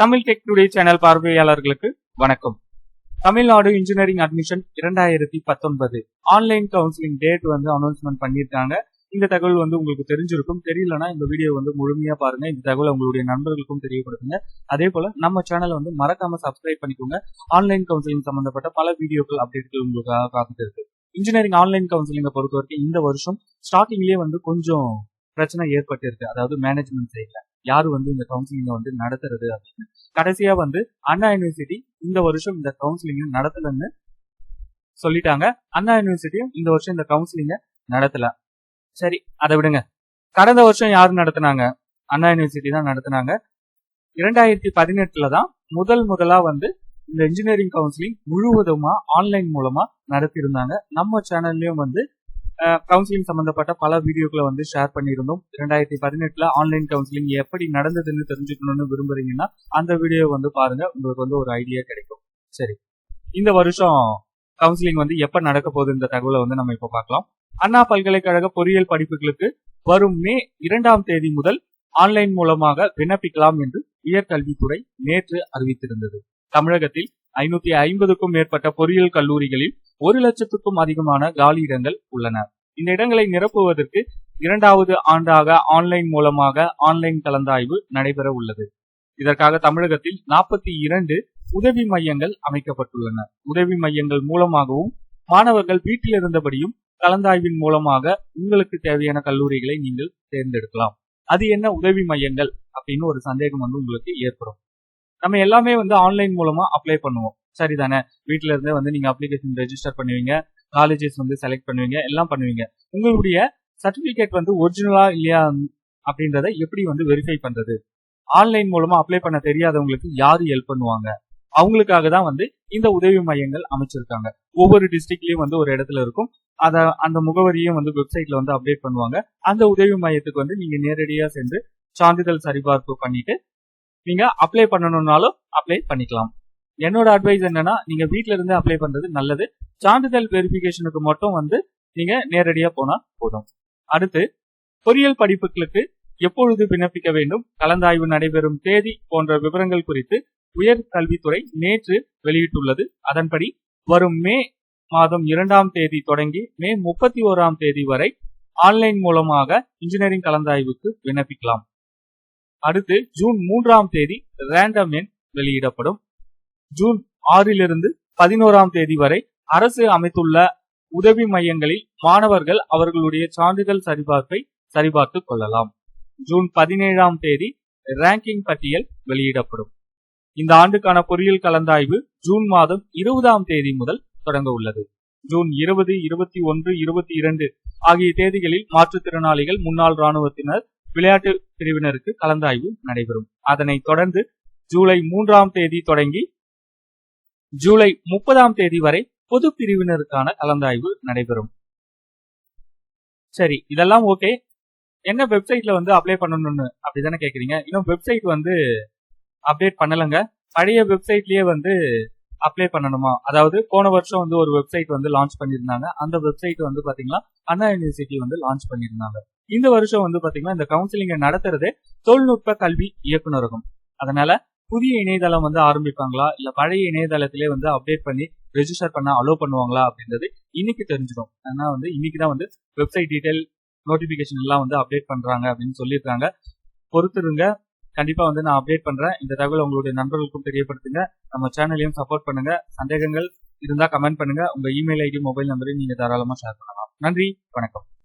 Tamil tech today channel பார்வையாளர்களுக்கு வணக்கம். Tamil Nadu engineering admission இரண்டாயிரத்தி பத்தொன்பது. ஆன்லைன் கவுன்சிலிங் டேட் வந்து அனௌன்ஸ்மெண்ட் பண்ணியிருக்காங்க. இந்த தகவல் வந்து உங்களுக்கு தெரிஞ்சிருக்கும். தெரியலனா இந்த வீடியோ வந்து முழுமையா பாருங்க. இந்த தகவல் உங்களுடைய நண்பர்களுக்கும் தெரியப்படுத்துங்க. அதே போல நம்ம சேனலை வந்து மறக்காம சப்ஸ்கிரைப் பண்ணிக்கோங்க. ஆன்லைன் கவுன்சிலிங் சம்பந்தப்பட்ட பல வீடியோக்கள் அப்டேட்கள் உங்களுக்காக காத்துட்டு இருக்கு. இன்ஜினியரிங் ஆன்லைன் கவுன்சிலிங்கை பொறுத்த வரைக்கும் இந்த வருஷம் ஸ்டார்டிங்லேயே வந்து கொஞ்சம் பிரச்சனை ஏற்பட்டிருக்கு. அதாவது மேனேஜ்மெண்ட் சைட்ல யார் வந்து இந்த கவுன்சிலிங்கை வந்து நடத்துறது அப்படின்னு. கடைசியா வந்து அண்ணா யூனிவர்சிட்டி இந்த வருஷம் இந்த கவுன்சிலிங்க நடத்தலன்னு சொல்லிட்டாங்க. அண்ணா யூனிவர்சிட்டியும் இந்த வருஷம் இந்த கவுன்சிலிங்க நடத்தல. சரி அதை விடுங்க. கடந்த வருஷம் யார் நடத்தினாங்க? அண்ணா யூனிவர்சிட்டி தான் நடத்தினாங்க. இரண்டாயிரத்தி பதினெட்டுல தான் முதல் முதலா வந்து இந்த இன்ஜினியரிங் கவுன்சிலிங் முழுவதுமா ஆன்லைன் மூலமா நடத்தியிருந்தாங்க. நம்ம சேனல்லயும் வந்து கவுன்சிலிங் சம்பந்தப்பட்ட பல வீடியோக்களை வந்து ஷேர் பண்ணியிருந்தோம். ரெண்டாயிரத்தி பதினெட்டுல ஆன்லைன் கவுன்சிலிங் எப்படி நடந்ததுன்னு தெரிஞ்சுக்கணும்னு விரும்புறீங்கன்னா அந்த வீடியோ வந்து பாருங்க. உங்களுக்கு வந்து ஒரு ஐடியா கிடைக்கும். சரி. இந்த வருஷம் கவுன்சிலிங் வந்து எப்ப நடக்க போகுதுன்ற இந்த தகவலை வந்து நம்ம இப்ப பார்க்கலாம். அண்ணா பல்கலைக்கழக பொறியியல் படிப்புகளுக்கு வரும் மே இரண்டாம் தேதி முதல் ஆன்லைன் மூலமாக விண்ணப்பிக்கலாம் என்று உயர்கல்வித்துறை நேற்று அறிவித்திருந்தது. தமிழகத்தில் ஐநூத்தி ஐம்பதுக்கும் மேற்பட்ட பொறியியல் கல்லூரிகளில் ஒரு லட்சத்துக்கும் அதிகமான காலி இடங்கள் உள்ளன. இந்த இடங்களை நிரப்புவதற்கு இரண்டாவது ஆண்டாக ஆன்லைன் மூலமாக ஆன்லைன் கலந்தாய்வு நடைபெற உள்ளது. இதற்காக தமிழகத்தில் நாற்பத்தி இரண்டு உதவி மையங்கள் அமைக்கப்பட்டுள்ளன. உதவி மையங்கள் மூலமாகவும் மாணவர்கள் வீட்டில் இருந்தபடியும் கலந்தாய்வின் மூலமாக உங்களுக்கு தேவையான கல்லூரிகளை நீங்கள் தேர்ந்தெடுக்கலாம். அது என்ன உதவி மையங்கள் அப்படின்னு ஒரு சந்தேகம் வந்து உங்களுக்கு ஏற்படும். நம்ம எல்லாமே வந்து ஆன்லைன் மூலமா அப்ளை பண்ணுவோம். சரிதானே? வீட்டுல இருந்தே வந்து நீங்க அப்ளிகேஷன் ரெஜிஸ்டர் பண்ணுவீங்க. காலேஜஸ் வந்து செலக்ட் பண்ணுவீங்க. எல்லாம் பண்ணுவீங்க. உங்களுடைய சர்டிபிகேட் வந்து ஒரிஜினலா இல்லையா அப்படின்றத எப்படி வந்து வெரிஃபை பண்றது? ஆன்லைன் மூலமா அப்ளை பண்ண தெரியாதவங்களுக்கு யாரு ஹெல்ப் பண்ணுவாங்க? அவங்களுக்காக தான் வந்து இந்த உதவி மையங்கள் அமைச்சிருக்காங்க. ஒவ்வொரு டிஸ்ட்ரிக்ட்லயும் வந்து ஒரு இடத்துல இருக்கும். அத அந்த முகவரியும் வந்து வெப்சைட்ல வந்து அப்டேட் பண்ணுவாங்க. அந்த உதவி மையத்துக்கு வந்து நீங்க நேரடியா சென்று சான்றிதழ் சரிபார்ப்பு பண்ணிட்டு நீங்க அப்ளை பண்ணணும்னாலும் அப்ளை பண்ணிக்கலாம். என்னோட அட்வைஸ் என்னன்னா நீங்க வீட்ல இருந்து அப்ளை பண்றது நல்லது. சான்றிதழ் வெரிபிகேஷனுக்கு மட்டும் வந்து நீங்க நேரடியா போனா போதும். அடுத்து பொறியியல் படிப்புகளுக்கு எப்பொழுது விண்ணப்பிக்க வேண்டும் கலந்தாய்வு நடைபெறும் தேதி போன்ற விவரங்கள் குறித்து உயர் கல்வித்துறை நேற்று வெளியிட்டுள்ளது. அதன்படி வரும் மே மாதம் இரண்டாம் தேதி தொடங்கி மே முப்பத்தி ஓராம் தேதி வரை ஆன்லைன் மூலமாக இன்ஜினியரிங் கலந்தாய்வுக்கு விண்ணப்பிக்கலாம். அடுத்து ஜூன் மூன்றாம் தேதி ரேண்டம் எண் வெளியிடப்படும். ஜூன் ஆறிலிருந்து பதினோராம் தேதி வரை அரசு அமைத்துள்ள உதவி மையங்களில் மாணவர்கள் அவர்களுடைய சான்றிதழ் சரிபார்ப்பை சரிபார்த்துக் கொள்ளலாம். ஜூன் பதினேழாம் தேதி ரேங்கிங் பட்டியல் வெளியிடப்படும். இந்த ஆண்டுக்கான பொறியியல் கலந்தாய்வு ஜூன் மாதம் இருபதாம் தேதி முதல் தொடங்க உள்ளது. ஜூன் இருபது இருபத்தி ஒன்று இருபத்தி இரண்டு ஆகிய தேதிகளில் மாற்றுத்திறனாளிகள் முன்னாள் ராணுவத்தினர் விளையாட்டு பிரிவினருக்கு கலந்தாய்வு நடைபெறும். அதனைத் தொடர்ந்து ஜூலை மூன்றாம் தேதி தொடங்கி ஜூலை முப்பதாம் தேதி வரை பொது பிரிவினருக்கான கலந்தாய்வு நடைபெறும். சரி இதெல்லாம் ஓகே என்ன வெப்சைட்ல வந்து அப்ளை பண்ணணும்னு அப்படிதானே கேக்குறீங்க? இன்னும் வெப்சைட் வந்து அப்டேட் பண்ணலங்க. பழைய வெப்சைட்லயே வந்து அப்ளை பண்ணணுமா? அதாவது போன வருஷம் வந்து ஒரு வெப்சைட் வந்து லான்ச் பண்ணியிருந்தாங்க. அந்த வெப்சைட் வந்து பாத்தீங்கன்னா அண்ணா யூனிவர்சிட்டி வந்து லான்ச் பண்ணியிருந்தாங்க. இந்த வருஷம் வந்து பாத்தீங்கன்னா இந்த கவுன்சிலிங்கை நடத்துறது தொழில்நுட்ப கல்வி இயக்குநரகம் அதனால புதிய இணையதளம் வந்து ஆரம்பிப்பாங்களா? இல்ல பழைய இணையதளத்திலே வந்து அப்டேட் பண்ணி ரெஜிஸ்டர் பண்ண அலோவ் பண்ணுவாங்களா? அப்படின்றது இன்னைக்கு தெரிஞ்சிடும் ஆனா வந்து இன்னைக்கு தான் வந்து வெப்சைட் டீடைல் நோட்டிபிகேஷன் எல்லாம் வந்து அப்டேட் பண்றாங்க அப்படின்னு சொல்லியிருக்காங்க. பொறுத்துருங்க. கண்டிப்பா வந்து நான் அப்டேட் பண்றேன். இந்த தகவல் உங்களுடைய நண்பர்களுக்கும் தெரியப்படுத்துங்க. நம்ம சேனலையும் சப்போர்ட் பண்ணுங்க. சந்தேகங்கள் இருந்தா கமெண்ட் பண்ணுங்க. உங்க இமெயில் ஐடி மொபைல் நம்பரையும் நீங்க தாராளமா ஷேர் பண்ணலாம். நன்றி. வணக்கம்.